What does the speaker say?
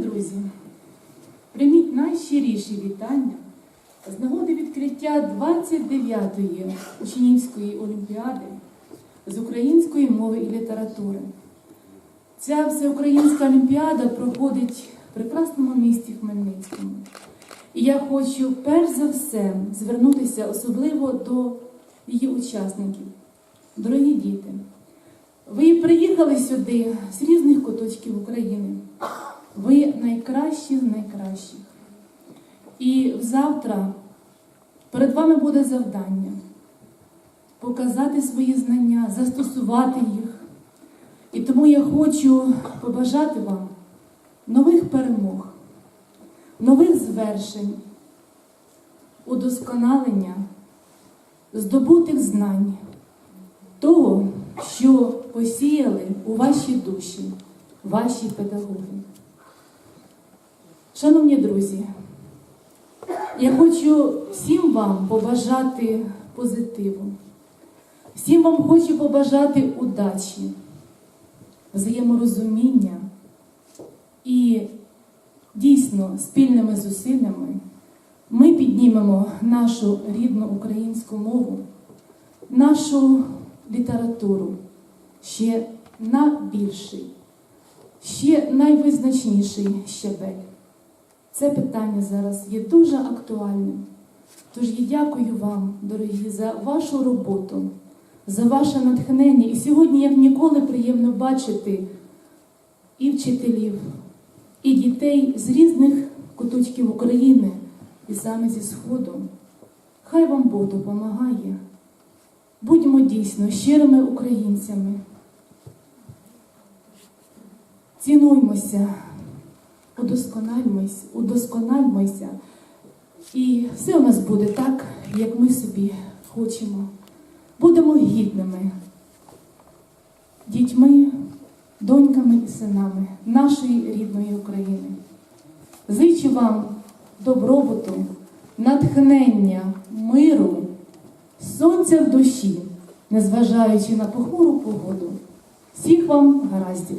друзі, прийміть найщиріші вітання з нагоди відкриття 29-ї учнівської олімпіади з української мови і літератури. Ця всеукраїнська олімпіада проходить в прекрасному місті Хмельницькому. І я хочу перш за все звернутися особливо до її учасників. Дорогі діти, ви приїхали сюди з різних куточків України. Ви найкращі з найкращих. І завтра перед вами буде завдання показати свої знання, застосувати їх. І тому я хочу побажати вам нових перемог, нових звершень, удосконалення, здобутих знань, того, що посіяли у вашій душі ваші педагоги. Шановні друзі, я хочу всім вам побажати позитиву, всім вам хочу побажати удачі, взаєморозуміння і дійсно спільними зусиллями ми піднімемо нашу рідну українську мову, нашу літературу ще на більший, ще найвизначніший щебель. Це питання зараз є дуже актуальним. Тож я дякую вам, дорогі, за вашу роботу, за ваше натхнення. І сьогодні, як ніколи, приємно бачити і вчителів, і дітей з різних куточків України, і саме зі Сходу. Хай вам Бог допомагає. Будьмо дійсно щирими українцями. Цінуймося, удоскональмось, удоскональмося, і все у нас буде так, як ми собі хочемо. Будемо гідними дітьми, доньками і синами нашої рідної України. Зичу вам добробуту, натхнення, миру, сонця в душі, незважаючи на похмуру погоду. Всіх вам гараздів!